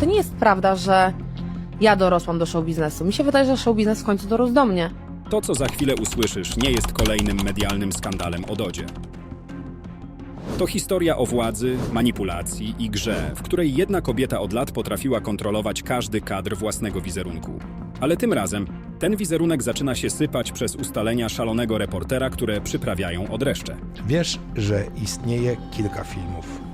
To nie jest prawda, że ja dorosłam do show biznesu. Mi się wydaje, że show biznes w końcu dorósł do mnie. To, co za chwilę usłyszysz, nie jest kolejnym medialnym skandalem o Dodzie. To historia o władzy, manipulacji i grze, w której jedna kobieta od lat potrafiła kontrolować każdy kadr własnego wizerunku. Ale tym razem ten wizerunek zaczyna się sypać przez ustalenia szalonego reportera, które przyprawiają o dreszcze. Wiesz, że istnieje kilka filmów.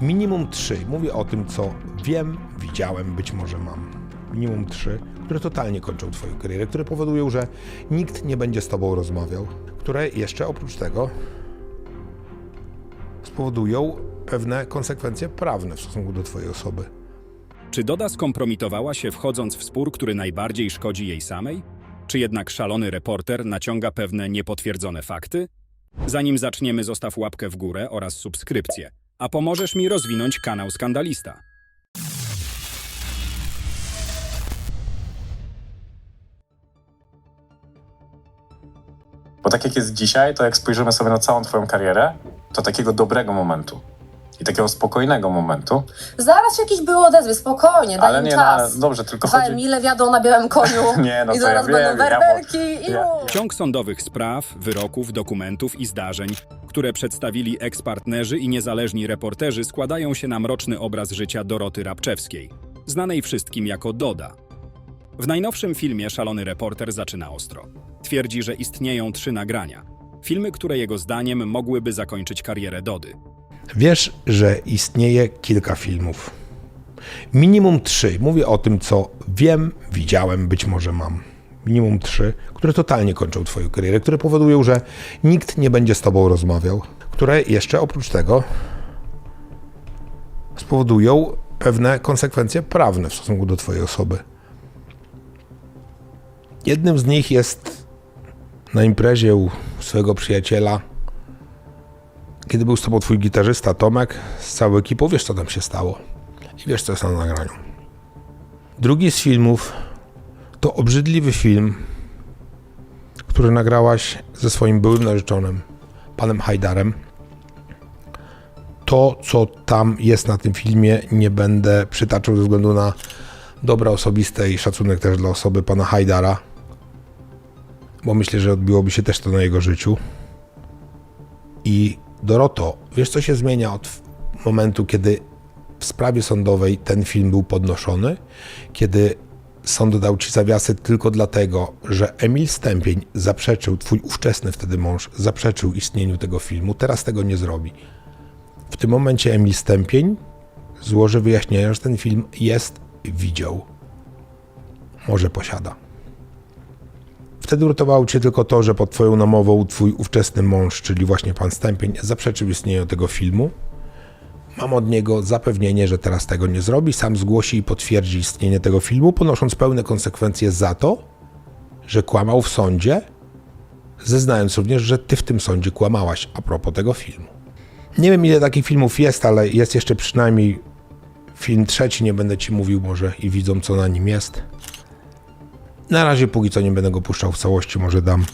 Minimum trzy. Mówię o tym, co wiem, widziałem, być może mam. Minimum trzy, które totalnie kończą Twoją karierę, które powodują, że nikt nie będzie z Tobą rozmawiał, które jeszcze oprócz tego spowodują pewne konsekwencje prawne w stosunku do Twojej osoby. Czy Doda skompromitowała się wchodząc w spór, który najbardziej szkodzi jej samej? Czy jednak szalony reporter naciąga pewne niepotwierdzone fakty? Zanim zaczniemy, zostaw łapkę w górę oraz subskrypcję, a pomożesz mi rozwinąć kanał Skandalista. Bo tak jak jest dzisiaj, to jak spojrzymy sobie na całą twoją karierę, to takiego dobrego momentu i takiego spokojnego momentu, Zaraz się jakieś były odezwy, spokojnie, daj ale im nie na, czas. dobrze, tylko Dwa chodzi... Emile wjadą na białym koniu Nie, no i to ja zaraz wiem, będą ja- werbelki i ja- już. Ciąg sądowych spraw, wyroków, dokumentów i zdarzeń, które przedstawili ekspartnerzy i niezależni reporterzy, składają się na mroczny obraz życia Doroty Rabczewskiej, znanej wszystkim jako Doda. W najnowszym filmie szalony reporter zaczyna ostro. Twierdzi, że istnieją trzy nagrania. Filmy, które jego zdaniem mogłyby zakończyć karierę Dody. Wiesz, że istnieje kilka filmów. Minimum trzy. Mówię o tym, co wiem, widziałem, być może mam. Minimum trzy, które totalnie kończą Twoją karierę, które powodują, że nikt nie będzie z Tobą rozmawiał, które jeszcze oprócz tego spowodują pewne konsekwencje prawne w stosunku do Twojej osoby. Jednym z nich jest na imprezie u swojego przyjaciela kiedy był z tobą twój gitarzysta Tomek z całą ekipą, wiesz co tam się stało. I wiesz co jest na nagraniu. Drugi z filmów to obrzydliwy film, który nagrałaś ze swoim byłym narzeczonym, panem Hajdarem. To, co tam jest na tym filmie, nie będę przytaczał ze względu na dobra osobiste i szacunek też dla osoby pana Hajdara, bo myślę, że odbiłoby się też to na jego życiu. I Doroto, wiesz co się zmienia od momentu, kiedy w sprawie sądowej ten film był podnoszony, kiedy sąd dał ci zawiasy tylko dlatego, że Emil Stępień zaprzeczył, twój ówczesny wtedy mąż, zaprzeczył istnieniu tego filmu, teraz tego nie zrobi. W tym momencie Emil Stępień złoży wyjaśnienia, że ten film jest, widział, może posiada. Wtedy uratowało cię tylko to, że pod twoją namową twój ówczesny mąż, czyli właśnie pan Stępień, zaprzeczył istnieniu tego filmu. Mam od niego zapewnienie, że teraz tego nie zrobi, sam zgłosi i potwierdzi istnienie tego filmu, ponosząc pełne konsekwencje za to, że kłamał w sądzie, zeznając również, że ty w tym sądzie kłamałaś a propos tego filmu. Nie wiem ile takich filmów jest, ale jest jeszcze przynajmniej film trzeci, nie będę ci mówił może i widzą co na nim jest. Na razie póki co nie będę go puszczał w całości, może dam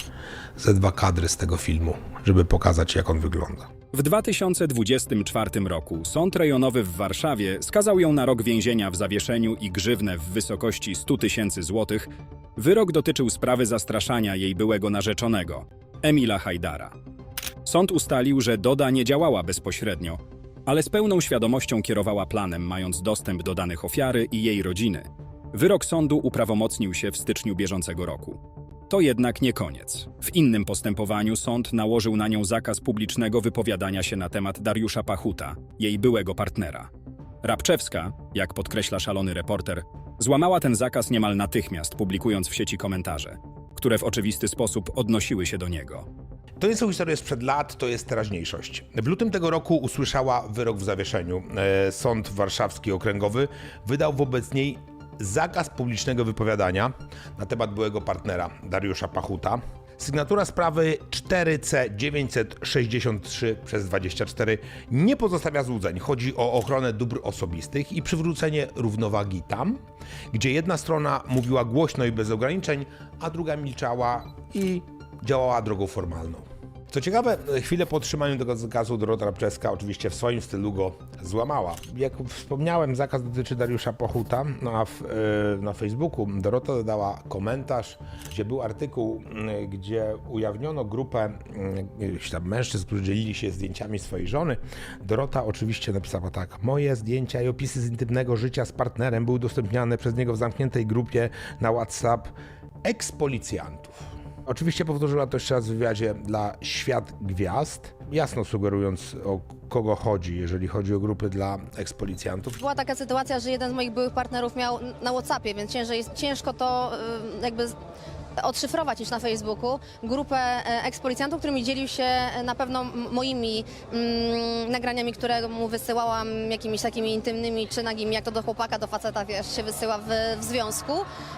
ze dwa kadry z tego filmu, żeby pokazać jak on wygląda. W 2024 roku Sąd Rejonowy w Warszawie skazał ją na rok więzienia w zawieszeniu i grzywnę w wysokości 100 tysięcy złotych. Wyrok dotyczył sprawy zastraszania jej byłego narzeczonego, Emila Hajdara. Sąd ustalił, że Doda nie działała bezpośrednio, ale z pełną świadomością kierowała planem, mając dostęp do danych ofiary i jej rodziny. Wyrok sądu uprawomocnił się w styczniu bieżącego roku. To jednak nie koniec. W innym postępowaniu sąd nałożył na nią zakaz publicznego wypowiadania się na temat Dariusza Pachuta, jej byłego partnera. Rabczewska, jak podkreśla szalony reporter, złamała ten zakaz niemal natychmiast, publikując w sieci komentarze, które w oczywisty sposób odnosiły się do niego. To nie są historie sprzed lat, to jest teraźniejszość. W lutym tego roku usłyszała wyrok w zawieszeniu. E, Sąd Warszawski Okręgowy wydał wobec niej zakaz publicznego wypowiadania na temat byłego partnera Dariusza Pachuta. Sygnatura sprawy 4C963 przez 24 nie pozostawia złudzeń. Chodzi o ochronę dóbr osobistych i przywrócenie równowagi tam, gdzie jedna strona mówiła głośno i bez ograniczeń, a druga milczała i działała drogą formalną. Co ciekawe, chwilę po otrzymaniu tego zakazu Dorota Rabczewska oczywiście w swoim stylu go złamała. Jak wspomniałem, zakaz dotyczy Dariusza Pochuta, no a w, e, na Facebooku Dorota dodała komentarz, gdzie był artykuł, m, gdzie ujawniono grupę jakichś tam mężczyzn, którzy dzielili się zdjęciami swojej żony. Dorota oczywiście napisała tak, moje zdjęcia i opisy z intymnego życia z partnerem były udostępniane przez niego w zamkniętej grupie na WhatsApp ekspolicjantów. Oczywiście powtórzyła to jeszcze raz w wywiadzie dla Świat Gwiazd, jasno sugerując o kogo chodzi, jeżeli chodzi o grupy dla ekspolicjantów. Była taka sytuacja, że jeden z moich byłych partnerów miał na Whatsappie, więc ciężko to y, jakby odszyfrować niż na Facebooku. Grupę e, ekspolicjantów, którymi dzielił się e, na pewno moimi mm, nagraniami, które mu wysyłałam jakimiś takimi intymnymi czy nagimi, jak to do chłopaka, do faceta, wiesz, się wysyła w, w związku,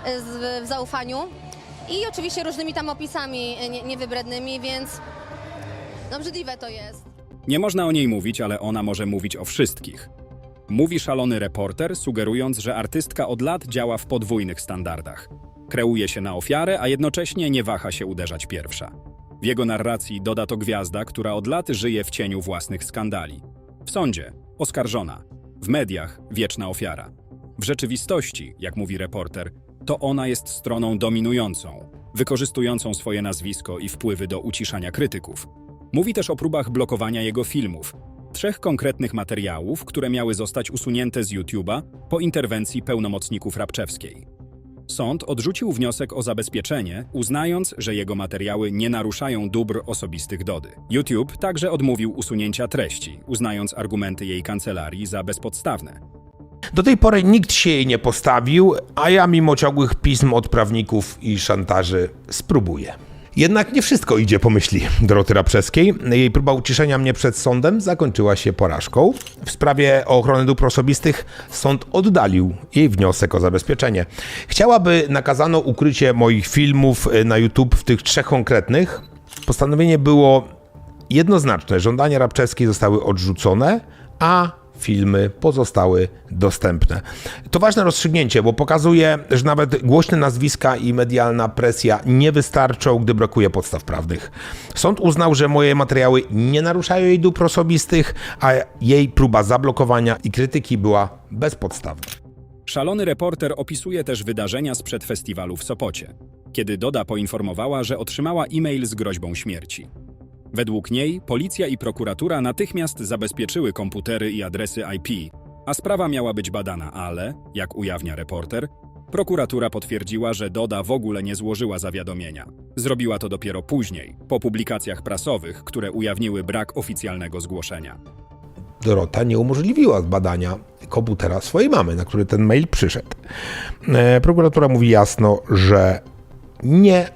e, w zaufaniu. I oczywiście różnymi tam opisami e, nie, niewybrednymi, więc no brzydliwe to jest. Nie można o niej mówić, ale ona może mówić o wszystkich. Mówi szalony reporter, sugerując, że artystka od lat działa w podwójnych standardach. Kreuje się na ofiarę, a jednocześnie nie waha się uderzać pierwsza. W jego narracji doda to gwiazda, która od lat żyje w cieniu własnych skandali. W sądzie oskarżona, w mediach wieczna ofiara. W rzeczywistości, jak mówi reporter, to ona jest stroną dominującą, wykorzystującą swoje nazwisko i wpływy do uciszania krytyków. Mówi też o próbach blokowania jego filmów, trzech konkretnych materiałów, które miały zostać usunięte z YouTube'a po interwencji pełnomocników Rabczewskiej. Sąd odrzucił wniosek o zabezpieczenie, uznając, że jego materiały nie naruszają dóbr osobistych Dody. YouTube także odmówił usunięcia treści, uznając argumenty jej kancelarii za bezpodstawne. Do tej pory nikt się jej nie postawił, a ja mimo ciągłych pism od prawników i szantaży spróbuję. Jednak nie wszystko idzie po myśli Doroty Rapczewskiej. Jej próba uciszenia mnie przed sądem zakończyła się porażką. W sprawie o ochronę dóbr osobistych sąd oddalił jej wniosek o zabezpieczenie. Chciałaby nakazano ukrycie moich filmów y, na YouTube w tych trzech konkretnych. Postanowienie było jednoznaczne. Żądania Rabczewskiej zostały odrzucone, a filmy pozostały dostępne. To ważne rozstrzygnięcie, bo pokazuje, że nawet głośne nazwiska i medialna presja nie wystarczą, gdy brakuje podstaw prawnych. Sąd uznał, że moje materiały nie naruszają jej dóbr osobistych, a jej próba zablokowania i krytyki była bezpodstawna. Szalony reporter opisuje też wydarzenia sprzed festiwalu w Sopocie, kiedy Doda poinformowała, że otrzymała e-mail z groźbą śmierci. Według niej policja i prokuratura natychmiast zabezpieczyły komputery i adresy IP, a sprawa miała być badana, ale, jak ujawnia reporter, prokuratura potwierdziła, że Doda w ogóle nie złożyła zawiadomienia. Zrobiła to dopiero później, po publikacjach prasowych, które ujawniły brak oficjalnego zgłoszenia. Dorota nie umożliwiła badania komputera swojej mamy, na który ten mail przyszedł. E, Prokuratura mówi jasno, że nie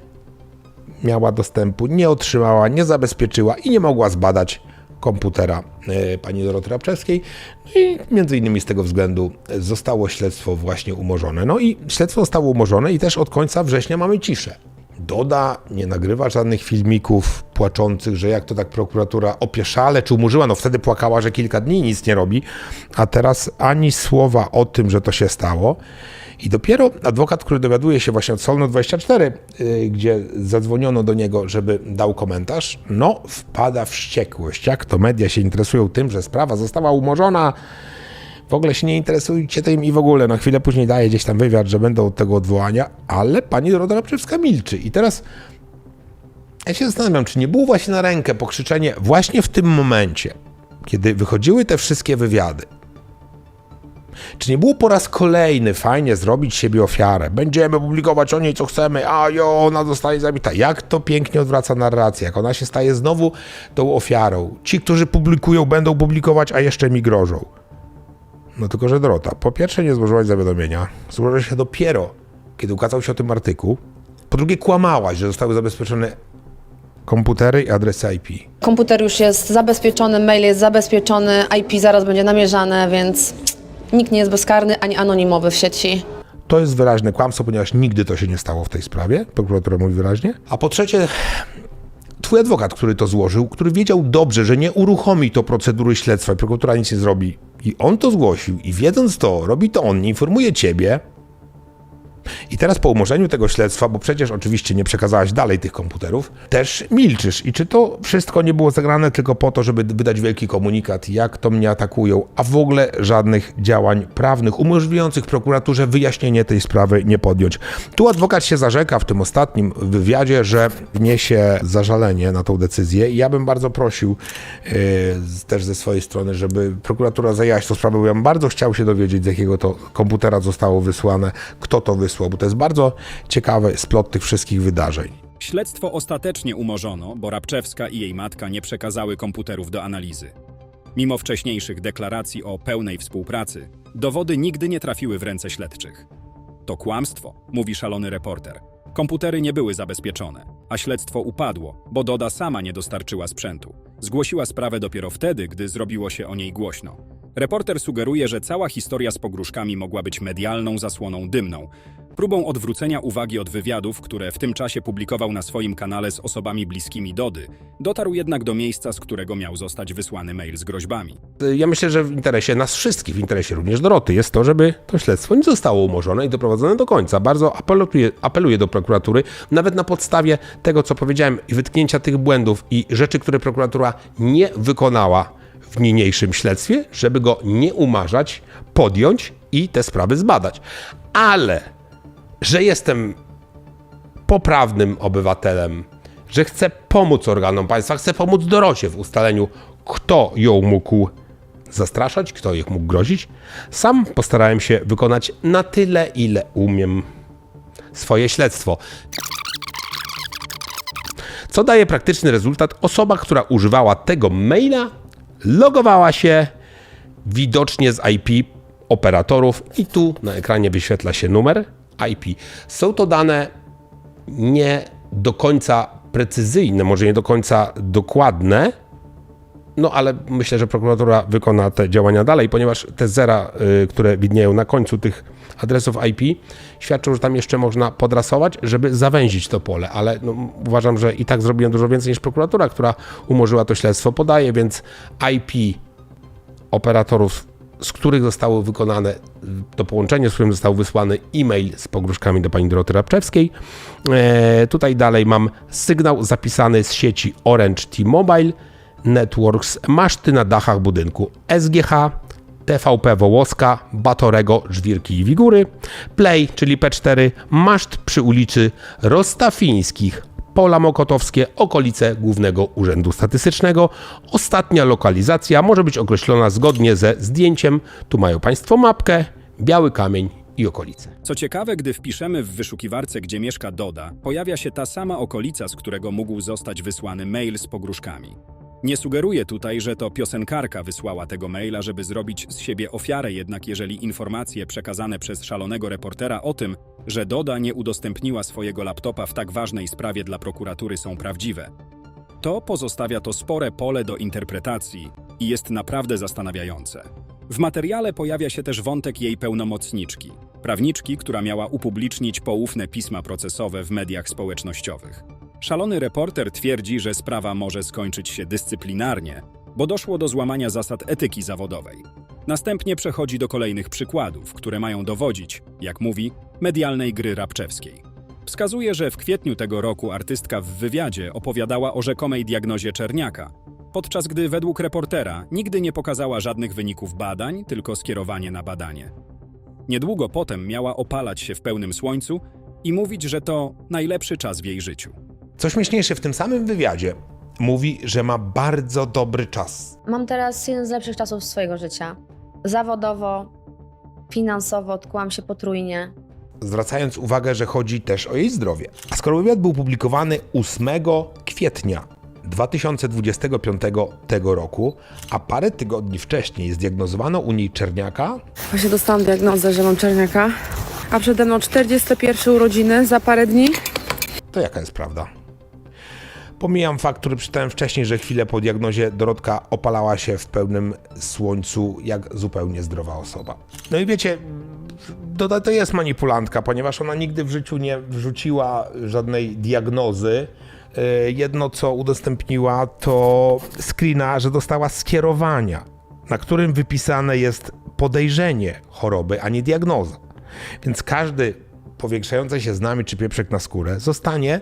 miała dostępu, nie otrzymała, nie zabezpieczyła i nie mogła zbadać komputera e, pani Doroty Rabczewskiej. No i między innymi z tego względu zostało śledztwo właśnie umorzone. No i śledztwo zostało umorzone i też od końca września mamy ciszę. Doda nie nagrywa żadnych filmików płaczących, że jak to tak prokuratura opieszale czy umorzyła. No wtedy płakała, że kilka dni nic nie robi, a teraz ani słowa o tym, że to się stało. I dopiero adwokat, który dowiaduje się właśnie od Solno24, yy, gdzie zadzwoniono do niego, żeby dał komentarz, no wpada wściekłość. Jak to media się interesują tym, że sprawa została umorzona, w ogóle się nie interesujcie tym i w ogóle na chwilę później daje gdzieś tam wywiad, że będą od tego odwołania, ale pani Dorota Rabczewska milczy. I teraz ja się zastanawiam, czy nie było właśnie na rękę pokrzyczenie właśnie w tym momencie, kiedy wychodziły te wszystkie wywiady. Czy nie było po raz kolejny fajnie zrobić siebie ofiarę? Będziemy publikować o niej co chcemy, a jo, ona zostaje zabita. Jak to pięknie odwraca narrację, jak ona się staje znowu tą ofiarą. Ci, którzy publikują, będą publikować, a jeszcze mi grożą. No tylko, że Dorota, po pierwsze nie złożyłaś zawiadomienia, złożyłaś się dopiero, kiedy ukazał się o tym artykuł. Po drugie kłamałaś, że zostały zabezpieczone komputery i adresy IP. Komputer już jest zabezpieczony, mail jest zabezpieczony, IP zaraz będzie namierzane, więc nikt nie jest bezkarny ani anonimowy w sieci. To jest wyraźne kłamstwo, ponieważ nigdy to się nie stało w tej sprawie. Prokuratura mówi wyraźnie. A po trzecie, twój adwokat, który to złożył, który wiedział dobrze, że nie uruchomi to procedury śledztwa i prokuratura nic nie zrobi. I on to zgłosił i wiedząc to, robi to on, nie informuje ciebie. I teraz po umorzeniu tego śledztwa, bo przecież oczywiście nie przekazałaś dalej tych komputerów, też milczysz. I czy to wszystko nie było zagrane tylko po to, żeby wydać wielki komunikat, jak to mnie atakują, a w ogóle żadnych działań prawnych umożliwiających prokuraturze wyjaśnienie tej sprawy nie podjąć. Tu adwokat się zarzeka w tym ostatnim wywiadzie, że wniesie zażalenie na tą decyzję i ja bym bardzo prosił yy, też ze swojej strony, żeby prokuratura zajęła się tą sprawą, ja bym bardzo chciał się dowiedzieć, z jakiego to komputera zostało wysłane, kto to wysłał, bo to jest bardzo ciekawy splot tych wszystkich wydarzeń. Śledztwo ostatecznie umorzono, bo Rabczewska i jej matka nie przekazały komputerów do analizy. Mimo wcześniejszych deklaracji o pełnej współpracy, dowody nigdy nie trafiły w ręce śledczych. To kłamstwo, mówi szalony reporter. Komputery nie były zabezpieczone, a śledztwo upadło, bo Doda sama nie dostarczyła sprzętu. Zgłosiła sprawę dopiero wtedy, gdy zrobiło się o niej głośno. Reporter sugeruje, że cała historia z pogróżkami mogła być medialną zasłoną dymną, próbą odwrócenia uwagi od wywiadów, które w tym czasie publikował na swoim kanale z osobami bliskimi Dody. Dotarł jednak do miejsca, z którego miał zostać wysłany mail z groźbami. Ja myślę, że w interesie nas wszystkich, w interesie również Doroty, jest to, żeby to śledztwo nie zostało umorzone i doprowadzone do końca. Bardzo apeluję, apeluję do prokuratury, nawet na podstawie tego, co powiedziałem, i wytknięcia tych błędów i rzeczy, które prokuratura nie wykonała w niniejszym śledztwie, żeby go nie umarzać, podjąć i te sprawy zbadać. Ale, że jestem poprawnym obywatelem, że chce pomóc organom państwa, chce pomóc Dorocie w ustaleniu, kto ją mógł zastraszać, kto ich mógł grozić. Sam postarałem się wykonać na tyle, ile umiem swoje śledztwo. Co daje praktyczny rezultat? Osoba, która używała tego maila, logowała się widocznie z IP operatorów i tu na ekranie wyświetla się numer IP. Są to dane nie do końca precyzyjne, może nie do końca dokładne, no ale myślę, że prokuratura wykona te działania dalej, ponieważ te zera, y, które widnieją na końcu tych adresów IP, świadczą, że tam jeszcze można podrasować, żeby zawęzić to pole, ale no, uważam, że i tak zrobiłem dużo więcej niż prokuratura, która umorzyła to śledztwo, podaje, więc IP operatorów, z których zostało wykonane to połączenie, z którym został wysłany e-mail z pogróżkami do pani Doroty Rabczewskiej. E, tutaj dalej mam sygnał zapisany z sieci Orange T-Mobile Networks, maszty na dachach budynku SGH, TVP Wołoska, Batorego, Żwirki i Wigury, Play, czyli P4, maszt przy ulicy Rostafińskich, Pola Mokotowskie, okolice Głównego Urzędu Statystycznego. Ostatnia lokalizacja może być określona zgodnie ze zdjęciem. Tu mają Państwo mapkę, biały kamień i okolice. Co ciekawe, gdy wpiszemy w wyszukiwarce, gdzie mieszka Doda, pojawia się ta sama okolica, z którego mógł zostać wysłany mail z pogróżkami. Nie sugeruję tutaj, że to piosenkarka wysłała tego maila, żeby zrobić z siebie ofiarę, jednak jeżeli informacje przekazane przez szalonego reportera o tym, że Doda nie udostępniła swojego laptopa w tak ważnej sprawie dla prokuratury są prawdziwe, to pozostawia to spore pole do interpretacji i jest naprawdę zastanawiające. W materiale pojawia się też wątek jej pełnomocniczki, prawniczki, która miała upublicznić poufne pisma procesowe w mediach społecznościowych. Szalony reporter twierdzi, że sprawa może skończyć się dyscyplinarnie, bo doszło do złamania zasad etyki zawodowej. Następnie przechodzi do kolejnych przykładów, które mają dowodzić, jak mówi, medialnej gry rabczewskiej. Wskazuje, że w kwietniu tego roku artystka w wywiadzie opowiadała o rzekomej diagnozie czerniaka, podczas gdy według reportera nigdy nie pokazała żadnych wyników badań, tylko skierowanie na badanie. Niedługo potem miała opalać się w pełnym słońcu i mówić, że to najlepszy czas w jej życiu. Co śmieszniejsze, w tym samym wywiadzie mówi, że ma bardzo dobry czas. Mam teraz jeden z lepszych czasów swojego życia. Zawodowo, finansowo odkułam się potrójnie. zwracając uwagę, że chodzi też o jej zdrowie. A skoro wywiad był publikowany 8 kwietnia 2025 tego roku, a parę tygodni wcześniej zdiagnozowano u niej czerniaka, Właśnie dostałam diagnozę, że mam czerniaka, a przede mną 41 urodziny za parę dni. to jaka jest prawda? Pomijam fakt, który przeczytałem wcześniej, że chwilę po diagnozie Dorotka opalała się w pełnym słońcu jak zupełnie zdrowa osoba. No i wiecie, Doda to jest manipulantka, ponieważ ona nigdy w życiu nie wrzuciła żadnej diagnozy. Yy, Jedno, co udostępniła, to screena, że dostała skierowania, na którym wypisane jest podejrzenie choroby, a nie diagnoza. Więc każdy powiększające się znamie czy pieprzek na skórę zostanie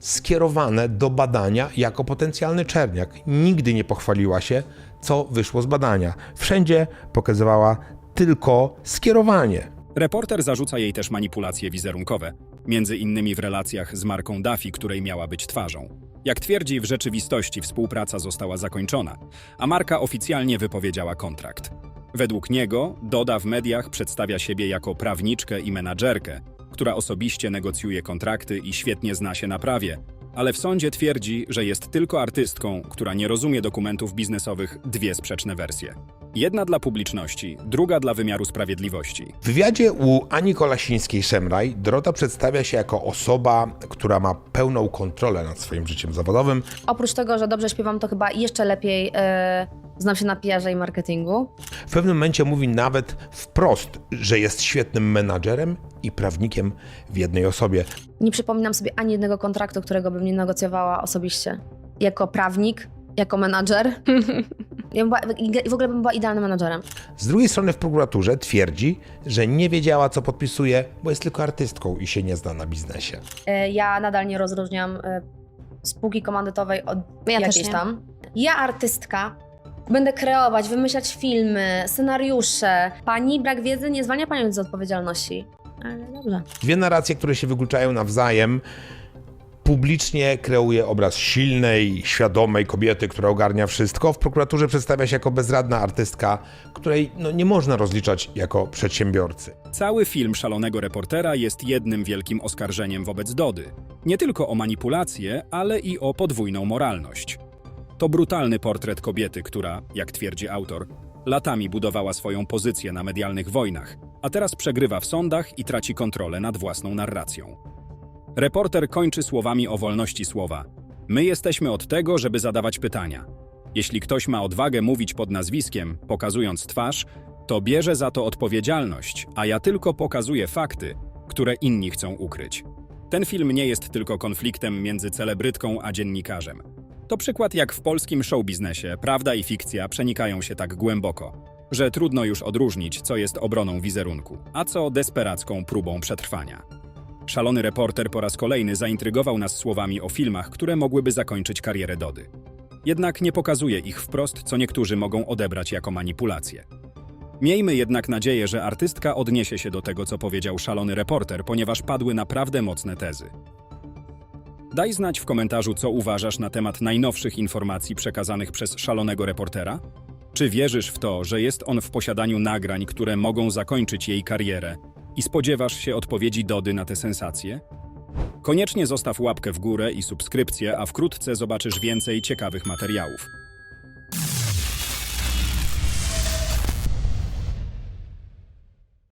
skierowane do badania jako potencjalny czerniak. Nigdy nie pochwaliła się, co wyszło z badania. Wszędzie pokazywała tylko skierowanie. Reporter zarzuca jej też manipulacje wizerunkowe, między innymi w relacjach z marką Duffy, której miała być twarzą. Jak twierdzi, w rzeczywistości współpraca została zakończona, a marka oficjalnie wypowiedziała kontrakt. Według niego Doda w mediach przedstawia siebie jako prawniczkę i menadżerkę, która osobiście negocjuje kontrakty i świetnie zna się na prawie, ale w sądzie twierdzi, że jest tylko artystką, która nie rozumie dokumentów biznesowych dwie sprzeczne wersje. Jedna dla publiczności, druga dla wymiaru sprawiedliwości. W wywiadzie u Ani Kolasińskiej-Szemraj Dorota przedstawia się jako osoba, która ma pełną kontrolę nad swoim życiem zawodowym, Oprócz tego, że dobrze śpiewam, to chyba jeszcze lepiej e, znam się na PR-ze i marketingu. W pewnym momencie mówi nawet wprost, że jest świetnym menadżerem i prawnikiem w jednej osobie. Nie przypominam sobie ani jednego kontraktu, którego bym nie negocjowała osobiście. Jako prawnik, jako menadżer. ja była, w ogóle bym była idealnym menadżerem. Z drugiej strony w prokuraturze twierdzi, że nie wiedziała, co podpisuje, bo jest tylko artystką i się nie zna na biznesie. E, ja nadal nie rozróżniam e, spółki komandytowej od Ja też jakiejś nie. tam. Ja, artystka, będę kreować, wymyślać filmy, scenariusze. Pani brak wiedzy nie zwalnia panią z odpowiedzialności. Ale dobrze. Dwie narracje, które się wykluczają nawzajem. Publicznie kreuje obraz silnej, świadomej kobiety, która ogarnia wszystko. W prokuraturze przedstawia się jako bezradna artystka, której no, nie można rozliczać jako przedsiębiorcy. Cały film szalonego reportera jest jednym wielkim oskarżeniem wobec Dody. Nie tylko o manipulację, ale i o podwójną moralność. To brutalny portret kobiety, która, jak twierdzi autor, latami budowała swoją pozycję na medialnych wojnach, a teraz przegrywa w sądach i traci kontrolę nad własną narracją. Reporter kończy słowami o wolności słowa. My jesteśmy od tego, żeby zadawać pytania. Jeśli ktoś ma odwagę mówić pod nazwiskiem, pokazując twarz, to bierze za to odpowiedzialność, a ja tylko pokazuję fakty, które inni chcą ukryć. Ten film nie jest tylko konfliktem między celebrytką a dziennikarzem. To przykład, jak w polskim showbiznesie prawda i fikcja przenikają się tak głęboko, że trudno już odróżnić, co jest obroną wizerunku, a co desperacką próbą przetrwania. Szalony reporter po raz kolejny zaintrygował nas słowami o filmach, które mogłyby zakończyć karierę Dody. Jednak nie pokazuje ich wprost, co niektórzy mogą odebrać jako manipulację. Miejmy jednak nadzieję, że artystka odniesie się do tego, co powiedział szalony reporter, ponieważ padły naprawdę mocne tezy. Daj znać w komentarzu, co uważasz na temat najnowszych informacji przekazanych przez szalonego reportera. Czy wierzysz w to, że jest on w posiadaniu nagrań, które mogą zakończyć jej karierę i spodziewasz się odpowiedzi Dody na te sensacje? Koniecznie zostaw łapkę w górę i subskrypcję, a wkrótce zobaczysz więcej ciekawych materiałów.